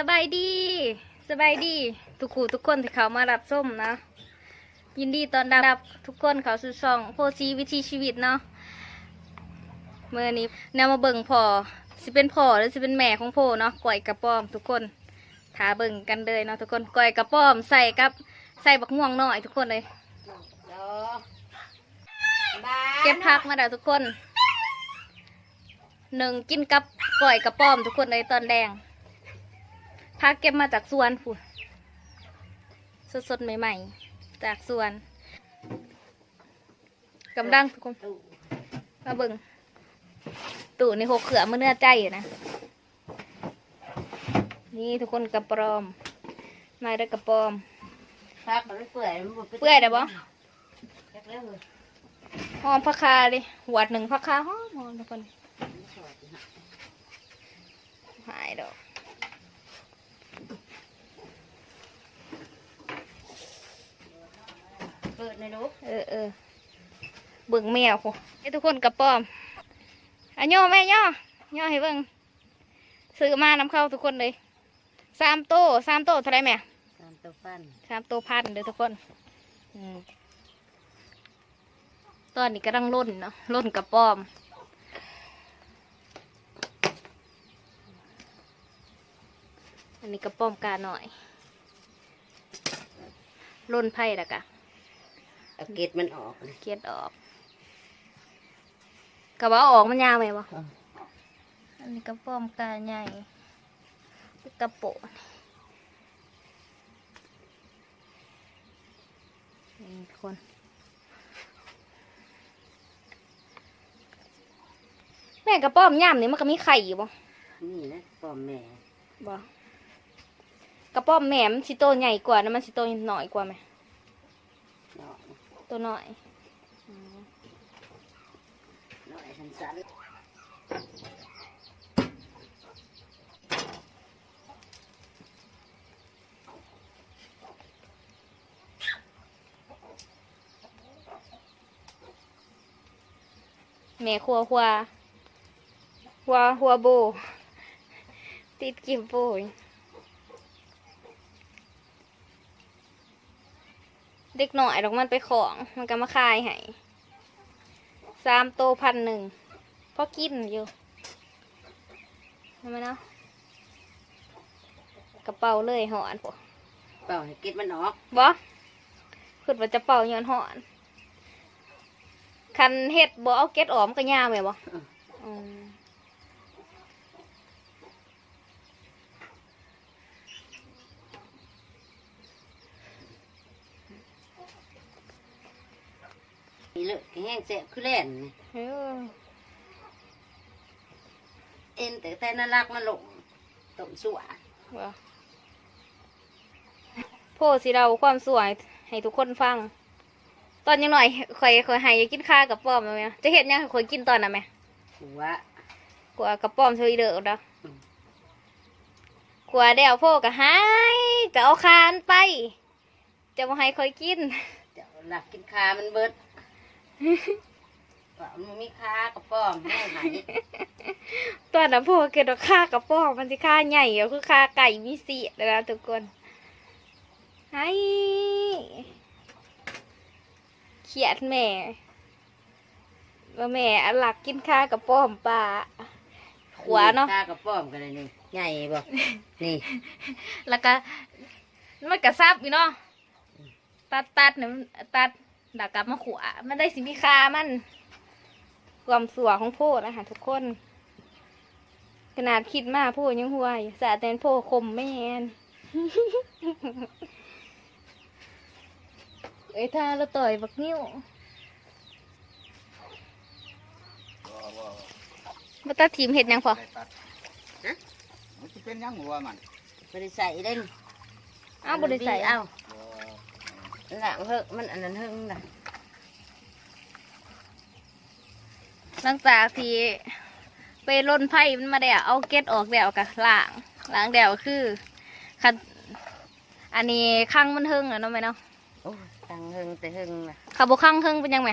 สบายดีสบายดี ทุกคู่ทุกคนที่เขามารับส้มนะ ยินดีตอนรับทุกคนเขาสู่ช่องโพชีวิธีชีวิตเนาะเมื่อนี้แนวมาเบิ่งพอสิเป็นพ่อหรือสิเป็นแม่ของโพเนาะก่อยกระป้อมทุกคนถาเบิ่งกันเลยเนาะทุกคนก่อยกระป้อมใส่กับใส่บักม่วงหน่อยทุกคนเลยเก็บผักมาแล้วทุกคนหนึ่งกินกับก่อยกระป้อมทุกคนเลยตอนแดง ผักเก็บมาจากสวนผู้สดๆ ใหม่ ๆ จากสวนกำลังทุกคนมาเบิ่งตู่ในหกเขือมื่อเนื้อใจอยู่นะ นี่ทุกคนกระปอมมาได้กระปอมพักมันไม่เปื่อยมันบ่เปื่อยได้บ่จักแล้วเลยหอมผักคาดิหวดหนึ่งผักคาหอมหอมทุกคนหายดอก เปิดในลูกเออเออเบิ่งแมวพวกให้ทุกคนกระป้อมอะย่อแม่ย่อย่อให้เบิ่งซื้อมานำเข้าทุกคนเลยสามโตสามโตเท่าไรแม่ตามตัวฟันสามโตพันเด้อทุกคนอืมตอนนี้กำลังล่นเนาะล่นกระป้อมอันนี้กระป้อมกาหน่อยล่นไผ่ละกะ เอาเกล็ดมันออกเลยเกียดออกกระเป๋าออกมันยาวไหมวะอันนี้กระป้อมกาใหญ่กระโปะนี่ทุกคนแม่กระป้อมย่ามนี่มันก็มีไข่อยู่บ่นี่นะป้อมแม่บ่กระป้อมแหม่มนสิโตใหญ่กว่านะมันสิโตหน่อยกว่าไหมเนาะ ตัวน้อยหน่อยสั้นแม่ครัวหัวหัวหัวโบติดกิมโบย เด็กหน่อยดอกมันไปของ มันก็มาขายให้สามโตพันหนึ่งพอกินอยู่ทำไมเนาะกระเป๋าเลยหอนพวกๆเปล่าให้เกล็ดมันออกบ่คือว่าจะเป่าย้อนหอน คันเฮ็ดบ่เอาเก็ดออมนก็ยาวแม่บ่อืม นี่เลยแห้งแสบคือแล่นนี่เออเอ็นแต่แต่น่ารักมันหลงต้มสั่วบ่โพดสิเราความสวย ให้ทุกคนฟัง ตอนยังหน่อยข่อยข่อยให้กินข้าวกับป้อมแม่จะเฮ็ดหยังให้ข่อยกินตอนน่ะแม่หัวกลัวกับป้อมช่วยเด้อเด้ออืมกลัวเดี๋ยวโพก็หายก็เอาคานไป จะบ่ให้ข่อยกิน เดี๋ยวหลักกินคามันเบิด ว่ามันมีคากับป้อมแม่หายตอนนั้นพวกเกิดว่าค่ากระป๋องมันสิค่าใหญ่อะคือค่าไก่มีเสียแล้วนะทุกคนไอ้เขียดแม่ว่าแม่อันหลักกินข้าวกระป๋อมปลาขวาเนาะคากับป้อมกันเลยนี่ใหญ่บ่นี่ แล้วก็มันกระซับอยู่เนาะตัดตัดเนี่ยมันตัด ดักกลับมาขวามันได้สิมีค่ามันความสัวของโพดนะคะทุกคน ขนาดคิดมากโพดยังหัวอยู่สะแตนโพดคมไม่แอนเอ้ยถ้าเราต่อยบักนิ้วมาตัดทีมเห็ดหยังพอได้ตัดฮะมันจะเป็นหยังหัวมันบริใส่เล่นอ้าวบริใส่เอ้าบ่ หลังเฮิงมันอันนั้นเฮิงน่ะหลังจากที่ไปล่นไพ่มันมาเดี๋ยวเอาเก็ตออกเดี๋ยวกับล้างล้างเดี๋ยวคือคันอันนี้ข้างมันเฮิงอะเนาะไหมเนาะโอ้ยตังเฮิงแต่เฮิงน่ะขับบข้างเฮิงเป็นยังไง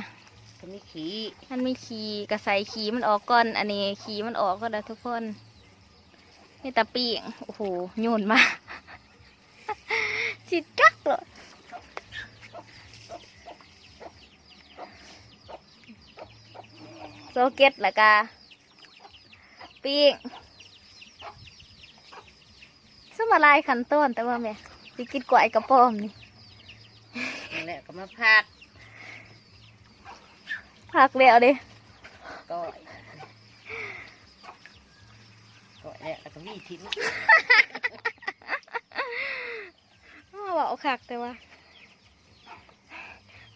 ก็มีขี้มันมีขีกระใสขีมันออกก่อน อันนี้ขีมันออกก็ได้ทุกคนนี่ตาปีงโอ้โหโยนมา จิจักเลย โซเก็ตละกาปีงสมาลายขันต้นแต่ว่าแม่สิกินกวายกระป้อมนี่นั่นแหละก็มาพัดพักเดียวเดิก้อยก้อยแล้วก็มีทิ้งมาบอกคักแต่ว่า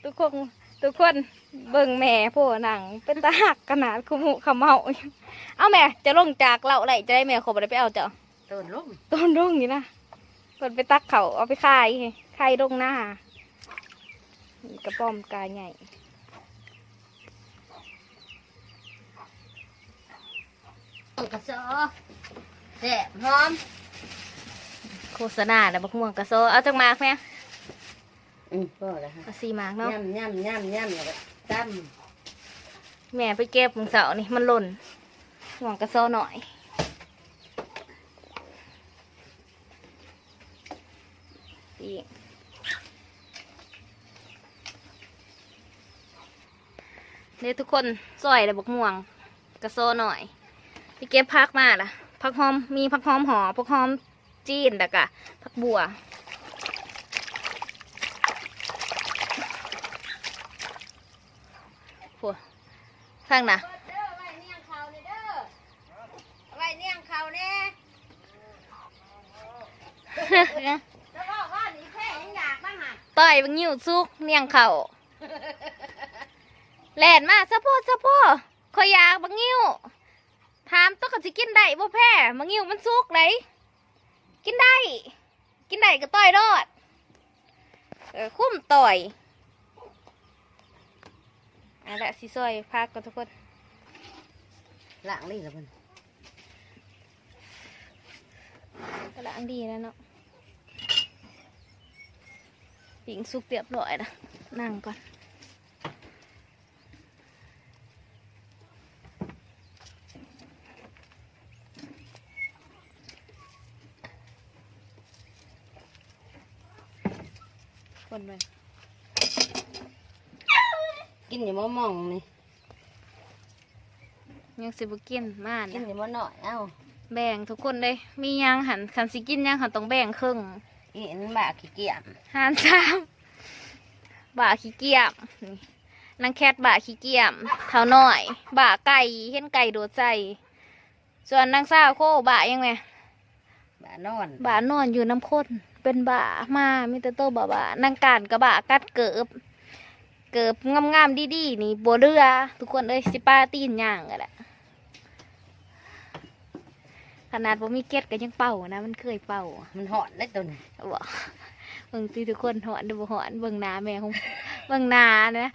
ทุกคน ทุกคนเบิ่งแม่โพหนังเป็นตาหักขนาดคุมุขมเมาอยู่เอาแม่จะลงจากเราไหลจะได้แม่ขอบ่ได้ไปเอาเจ้าต้นลงต้นรุ่งนี่นะเพิ่นไปตักเขาเอาไปขายขายลงหน้านี่กระป้อมกาใหญ่กระโซแซ่บหอมโฆษณาแล้วบักม่วงกระโซเอาจังมากแม่ อืมก็แล้วฮะเอาสี่มากเนาะ ย่ำย่ำย่ำย่ำแล้วก็ตั้มแม่ไปเก็บมึงเสาร์นี่มันหล่นม่วงกระโซหน่อย อีกเนี่ยทุกคนซอยเลยบักม่วงกระโซหน่อยไปเก็บพักมาล่ะพักหอมมีพักหอมหอพักหอมจีนแล้วก็พักบัว ผัวข้างน่ะเด้อไว้เนียงเขาเด้อไว้เนียงเขาเน่จะบอกว่านี่แค่ยังอยากบ้างอะต่อยบังยิ้วซุกเนียงเข่าแลนมาสะโพดสะโพดขอยอยากบังยิ้วถามต้องกับสิกินได้บ่แพ้บังยิ้วมันซุกไหนกินได้ กินได้ก็ต่อยรอดเออคุ้มต่อยเอะละสิซอยพักกันทุกคนหลังนี่ละมันกระอังดีแล้วเนาะปิงสุกเรียบร้อยนะนั่งก่อนคน กินอยู่มะม่องนี่ยังสิบกินมากิเนี่นยอยู่มะหน่อยเอ้าแบ่งทุกคนเลยมีหยังหันขันสิกินหยังหันต้องแบ่งครึ่งอีนบาขี้เกียจหารสามบ่าขี้เกียจนี่นางแคทบ่าขี้เกียจเท่าน้อยบ่าไก่เห็นไก่โดดใจส่วนนางสาวโคบ่ายังไงบานอนบ่านอนอยู่น้ำข้นเป็นบ่ามามีแต่โตวบ่าบ่านางการกับบ่ากัดเกิบ เกิบงามๆดีๆนี่บัวเรือทุกคนเอ้ยสิป้าตีนย่างกันแหละขนาดบ่มีเก็ดก็ยังเป่านะมันเคยเป่ามันหอนได้ตัวนี้บอกเบิ่งตีทุกคนหอนดูบ่หอนเบิ่งหน้าแม่ของเบิ่งหน้านะ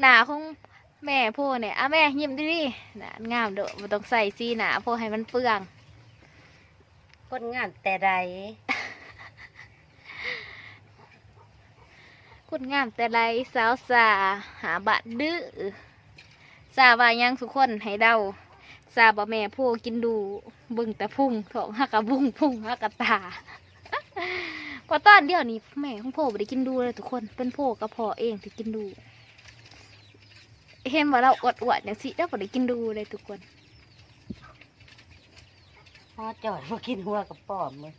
หน้าของแม่พ่อเนี่ยอะแม่ยิ้มดิดิหน้างามเด้อบ่ต้องใส่สีหน้าพ่อให้มันเปลืองคนงานแต่ใด คุณงามแต่ไรสาวสาหาบะดื้อสาวายังทุกคนให้เดาสาบ่แม่พ่อกินดูบิ่งแต่พุ่งท้องหักกระบุ้งพุ่งหักกระตาพอตอนเดียวนี้แม่ของพ่อได้กินดูเลยทุกคนเป็นพ่อกับพ่อเองที่กินดู เห็นว่าเราอดอวดอย่างสิเราบ่ได้กินดูเลยทุกคนพอจอดมากินหัวกับปอมเลย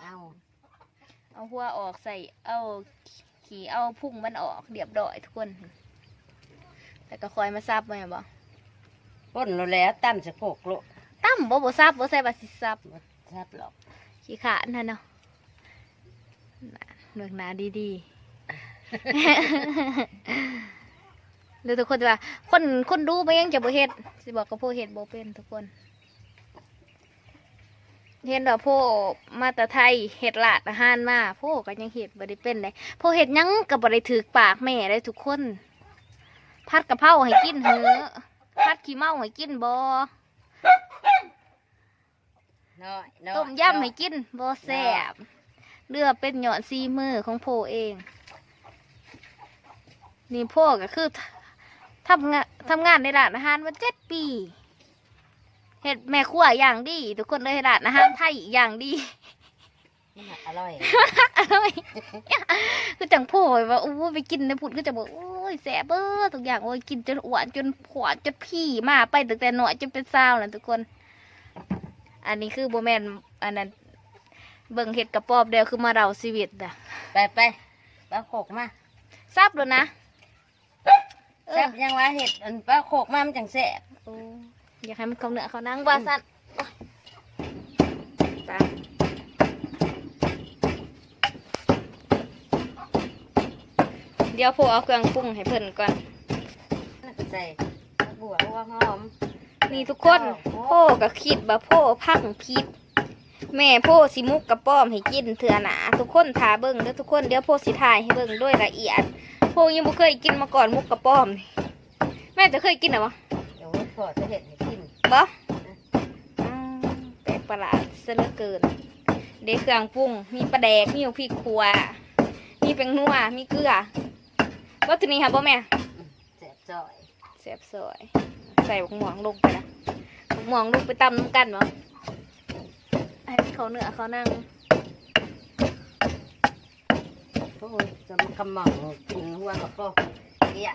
เอา เอา หัวออกใส่เอาขี่เอาพุ่งมันออกเรียบร้อยทุกคน แต่ก็คอยมาซับไว้บ่ก้นเราแล้วตั้มสะโพกโลกตั้มบ่บ่ซับบ่ใส่บาสิซับบ่ทับหรอกขี้ขาดนั่นเนาะน่ะเลือกหนาดีๆหรือทุกคนจะว่าคนคนดูไปยังจะบ่เฮ็ดสิบอกกับผู้เฮ็ดบ่เป็นทุกคน เห็นดอกโพมาแต่ไทยเฮ็ดลาดอาหารมาโพก็ยังเฮ็ดบ่ได้เป็นเลยโพเฮ็ดหยังก็บ่ได้ถือปากแม่ได้ทุกคน พัดกะเพราให้กินเหอะพัดขี้เมาให้กินบ่น้อยน้อยต้มยำให้กินบ่แซ่บเลือเป็นหยอดซีมือของโพเอง นี่โพก็คือทำงานทำงานในร้านอาหารมาเจ็ดปี เฮ็ดแม่ครัวอย่างดี ทุกคนเลยร้านอาหารไทยอย่างดีมันอร่อยอร่อยคือจังโผล่ว่าโอ้ยไปกินในพุดก็จะบอกโอ้ยแสบเบ้อทุกอย่างโอ้ยกินจนอ้วนจนผวานจนพี่มาไปตั้งแต่หน่อยจนเป็นสาวนะทุกคน อันนี้คือโบแมนอันนั้นเบิ่งเห็ดกระปอบเดียวคือมาเราชีวิตอะไปไปปลาโขกมาทราบแล้วนะเอแซ่อบยังว่าเห็ดอันปลาโขกมามันจังแซ่บโอ้อยากให้มันเขาเนื้อเขานั่งว่าสั้นโอ๊ยไปเดี๋ยวโผเอาเครื่องปรุงให้เพิ่นก่อนนั่นก็ใส่บัวหัวหอม นี่ทุกคนพ่อก็คิดว่าพ่อพังพิษแม่พ่อสิมุกกระป้อมให้กินเถื่อหนาทุกคนทาเบิ่งเด้อทุกคนเดี๋ยวพ่อสิถ่ายให้เบิ่งด้วยละเอียดพ่อยังบ่เคยกินมาก่อนมุกกระป้อมนี่แม่จะเคยกินหรอวะเดี๋ยวพอจะเห็ดให้กิน บ่อ้าวแปลกประหลาดซะเหลือเกิน เด็เครื่องปรุง มีปลาแดก มีพริกขัว มีแป้งนัว มีเกลือวัตถุนี้ค่ะบ่แม่แซ่บจ่อยเสียบซอย ใส่บักหมวงลงไปนะบักหมวงลงไปตำน้ำกันเหรอให้เขาเนื้อเขานั่งโอ้ยจะมันกำหม่องกินหัวกับปอกเกี้ย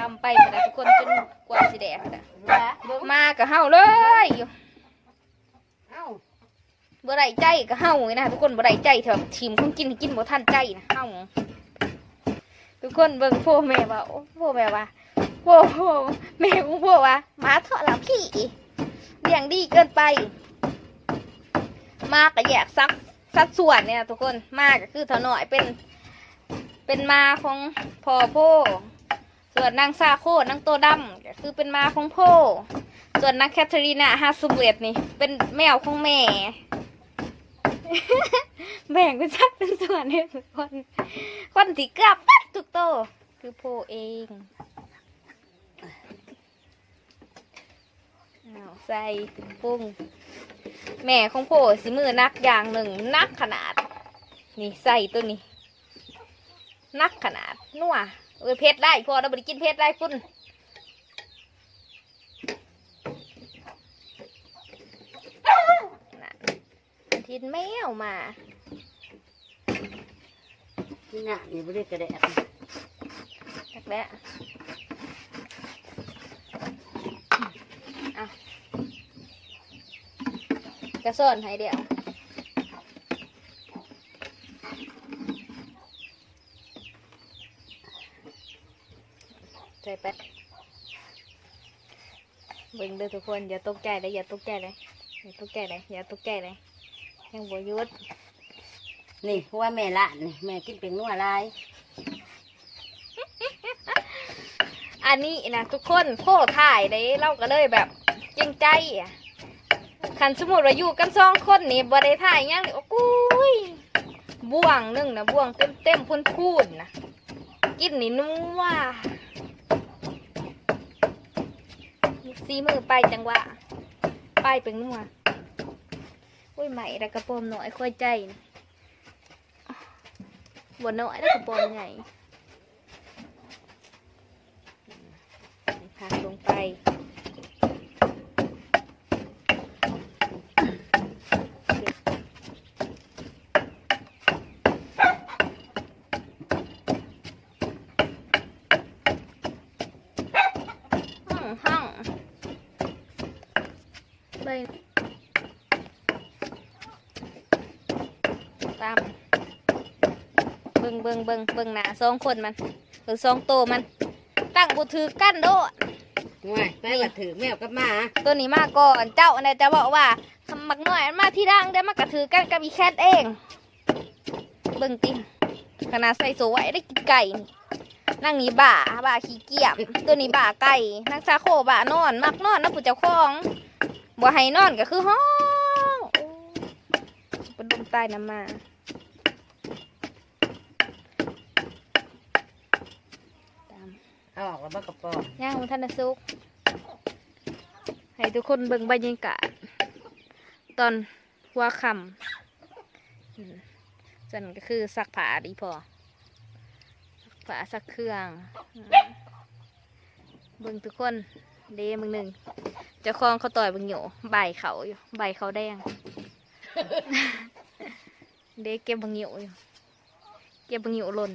ทำ ไปแต่ทุกคนจนกว่าสิแดกนะว่าเบิ่งมากับเฮาเลยอยู่เอ้าบ่ได้ใจกับเฮาไงนะทุกคนบ่ได้ใจเถอะทีมคงกินกินบ่ทันใจนะเฮาทุกคนเบิ่งพ่อแม่ว่าโอ้พ่อแม่ว่าพ่อพ่อแม่ของพ่อว่าหมาเถาะแล้วพี่เลี้ยงดีเกินไป มาก็แยกซักสัดส่วนเนี่ยทุกคนมาก็คือเท่าหน่อยเป็น เป็นมาของพ่อโพ ส่วนนางซาโคนางโตดำก็คือเป็นมาของโพส่วนนางแคทเธอรีนาฮาสุเบตนี่ เป็นแมวของแม่ แบ่งเป็นสัดเป็นส่วนให้ทุกคน คนที่เกือบปัดทุกโตคือโพเองเอาใส่ปรุงแม่ของโพสิมือนักอย่างหนึ่งนักขนาด นี่ใส่ตัวนี้ นักขนาดนัว เออเพชรได้พอเราไปกินเพชรได้คุณน่ะทินแมวมาที่หน้านี่บ่ได้กระแดกจักแล้วเอากระส่อนให้เดียว ใจแป๊ดเบิ่งเด้อทุกคนอย่าตกใจเลยอย่าตกใจเลยอย่าตกใจเลยอย่าตกใจเลยยังบ่หยุดนี่หัวแม่ละนี่แม่กินเป็นนัวลายอันนี้นะทุกคนโคถ่ายเลยเราก็เลยแบบจริงใจอะคันสมมติว่าอยู่กันสองคนนี่บ่ได้ถ่ายหยังเลยโอ้กุยบ่วงหนึงนะบ่วงเต็มเต็มพูนพูนๆนะกินนี่นัว ซีมือไปจังหวะไปเป็นนัวอุ้ยใหม่ระกระโปมหน่อยค่อยใจนะบ่น้อยระกระโปมใหญ่ พักลงไป ห้องห้องไปตาม เบิงเบิงเบิงเบิงหนาสองคนมันหรือสองโตวมัน ตั้งบุถือกั้นโดดง่ายไปว่าถือแมวกับหมาตัวนี้มาก่อนเจ้าเนี่ยจะบอกว่าทำมักน้อยมันมาที่ดังได้มากระถือกันกับอีแคทเอง เบิ่งติขนาดใส่สวยได้กินไก่นี่นั่งนี้บ่าบ่าขี้เกียจตัวนี้บ่าไก่นั่งซาโคบ่านอน มักนอนนะผู้เจ้าของบ่ให้นอนก็คือห้องโอ้ยเป็นลมใต้น้ำมาตาม เอาออกแล้วบ้ากระป๋องย่างมันทันสุก ให้ทุกคนเบิ่งบรรยากาศตอนหัวค่ำส่วนก็คือสักผ้าดีพอฝาสักเครื่อง เบิ่งทุกคนเด้มึงหนึ่งเจะคลองเขาต่อยเบิ่งอยู่ใบเขาอยู่ใบเขาแดง เด้เก็บเบังหิวอยู่ เก็บเบังหิวหล่น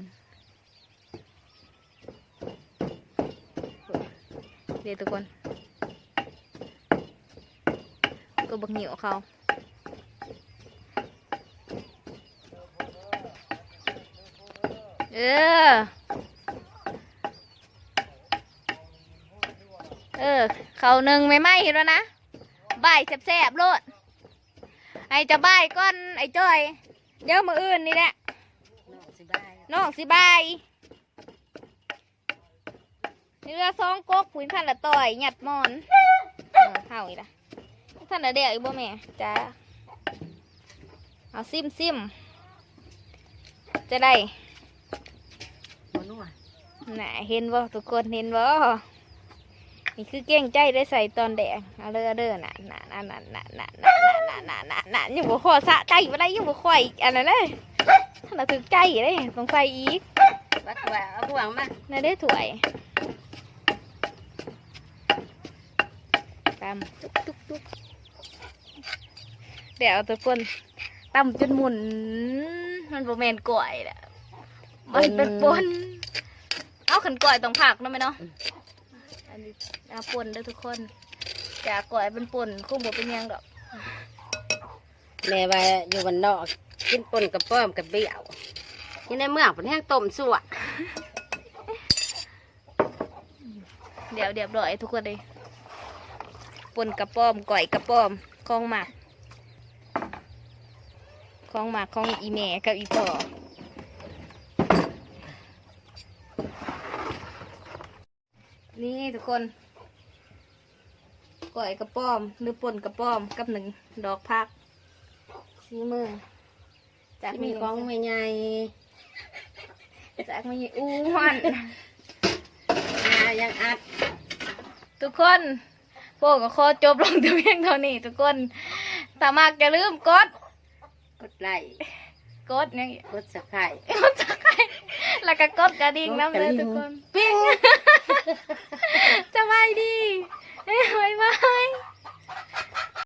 เด้ทุกคนก็เบังหิวเขาเออ เออ เขาหนึ่งไม่ไหมเห็นแล้วนะบ่ายแสบๆโลด ไอ้จะบ่ายก้อนไอ้จ้อย เดี๋ยวมืออื่นนี่แหละน้องสิบาย น้องสิบายนี่ละสองก๊กผุนท่านละต่อยหยัดมอนเออเห่าอีกละท่านละเดียวอีกบ่แม่จ้าเอาซิมซิมจะได้บ่นัวน่ะเห็นบ่ทุกคนเห็นบ่นี่คือเก่งใจได้ใส่ตอนแดงเอาเลยเอาเด้อน่ะน่ะน่ะน่ะน่ะน่ะน่ะน่ะน่ะน่ะน่ะยังบ่ขอสะใจบ่ได้ยังบ่ค่อยอันนั้นเลยท่านละถึกใจเลยต้องใส่อีกวัดว่าเอาพวงมาน่าได้ถว ยตามตุ๊กตุ๊กตุ๊กเดี๋ยวทุกคนตำจนหมุน มันโบแมนก่อยแหละมันเป็นปนเอาขันก่อยต้องผักเนาะไหมเนาะอันนี้เอาปนเด้อทุกคนจากก่อยเป็นปนคงบ่เป็นหยังดอกแม่ว่าอยู่วันนอกกินปนกับป้อมกับเบี้ยวอยู่ในเมืองเป็นแห้งต้มสั่วเดี๋ยวเดี๋ยวรอยทุกคนเลย ปนกระป้อมก่อยกระป้อมคลองหมากคลองหมากของอีแม่กับอีพ่อนี่ทุกคนก่อยกระป้อมหรือปนกระป้อมกับหนึ่งดอกพักสีมือจากมีมีของไม่ใหญ่จากมีอ้วนอายังอัด ทุกคน พวกก็ขอจบลงแต่เพียงเท่านี้ทุกคนถ้ามากอย่าลืมกด กดไลค์กดเนี่ยกดสักไข่กดสักไครแล้วก็กดกระดิ่งน้ำเลยทุกคนปิ้งสบายดีบ๊ายบาย